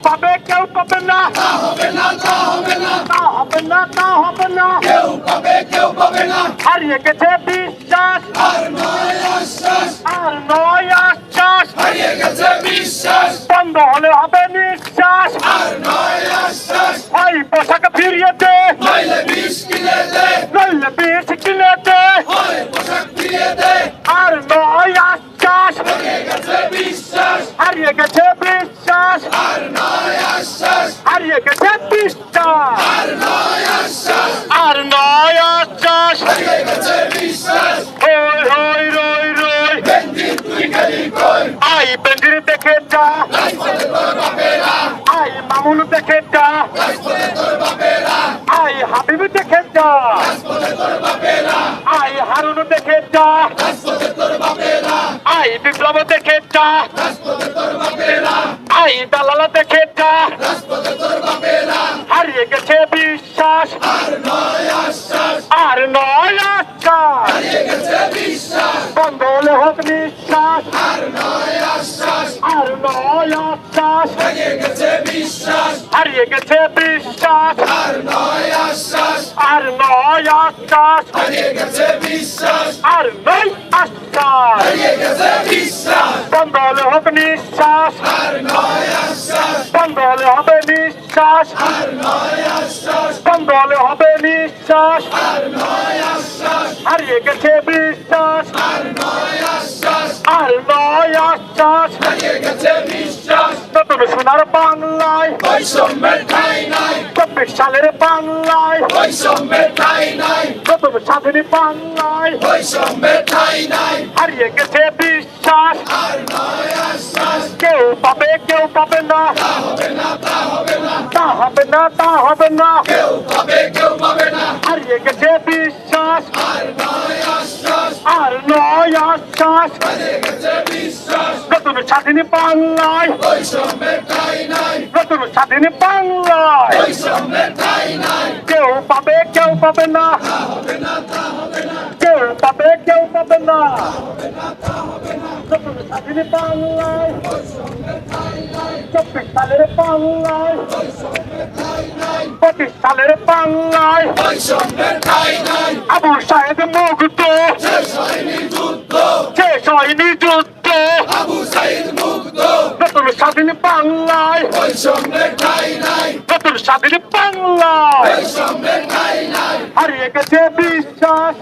পাবে কেউ পাবে না। হবে না তা হবে না। তা হবে না তা হবে না। কেউ পাবে কেউ পাবে না। হারিয়ে গেছে বিশ্বাস। আর নয় আশ্বাস। আর নয় আশ্বাস। হারিয়ে গেছে বিশ্বাস। বন্ধ হলে হবে নিঃশ্বাস। আর নয় আশ্বাস। ওই পোশাক ফিরিয়ে দে। নইলে বিষ কিনে দে। নইলে বিষ কিনে দে। হয় পোশাক ফিরিয়ে দে। আর নয় আশ্বাস। হারিয়ে গেছে বিশ্বাস। হারিয়ে গেছে বিশ্বাস আর নয় আশ্বাস হারিয়ে গেছে বিশ্বাস আর নয় আশ্বাস আর নয় আশ্বাস হারিয়ে গেছে বিশ্বাস হই হই রই রই বেঞ্জিন তুই গেলি কই আই বেঞ্জির দেখে যা। আই মামুন দেখে যা। আই হাবিব দেখে যা। আই হারুন দেখে যা। আই বিপ্লব দেখে যা। আই দালালা দেখে যা। হারিয়ে গেছে বিশ্বাস। আর নয় বিশ্বাস বন্ধ হলে হোক নিঃশ্বাস। আশ্বাস। হারিয়ে গেছে বিশ্বাস। হারিয়ে গেছে বিশ্বাস। আর নয় আশ্বাস। আর নয় আশ্বাস। হারিয়ে গেছে বিশ্বাস। আর নয় আশ্বাস। হারিয়ে গেছে বিশ্বাস। বন্ধ হলে হোক নিঃশ্বাস। আর নয় আশ্বাস। বন্ধ হলে হবে নিঃশ্বাস। আর নয় আশ্বাস। বন্ধ হলে হবে নিঃশ্বাস। আর নয় আশ্বাস। হারিয়ে গেছে বিশ্বাস। আর নয় আশ্বাস। আর নয় আশ্বাস। হারিয়ে গেছে বিশ্বাস বাংলায়। বৈষম্যের ঠাই নাই। চব্বিশ সালের বাংলায়। বৈষম্যের ঠাই নাই। নতুন স্বাধীন বাংলায়। বৈষম্যের ঠাই নাই। হারিয়ে গেছে বিশ্বাস। আর নয় আশ্বাস। কেউ পাবে কেউ পাবে না। তা হবে না তা হবে না। তা হবে না তা হবে না। কেউ পাবে কেউ পাবে না। বিশ্বাস নতুন স্বাধীন বাংলায়। নতুন স্বাধীন বাংলায়। কেউ পাবে কেউ পাবে না। কেউ পাবে কেউ পাবে না। নতুন স্বাধীন বাংলায়। চব্বিশ সালের বাংলায়। বাংলায়। বৈষম্যের ঠাই নাই। আবু সাহেদ মুগ্ধ। শেষ হয়নি যুদ্ধ। শেষ হয়নি যুদ্ধ। আবু মুগ্ধ। নতুন স্বাধীন বাংলায়। বৈষম্যের ঠাই নাই। নতুন স্বাধীন বাংলায়। বৈষম্যের ঠাই নাই। হারিয়ে গেছে বিশ্বাস।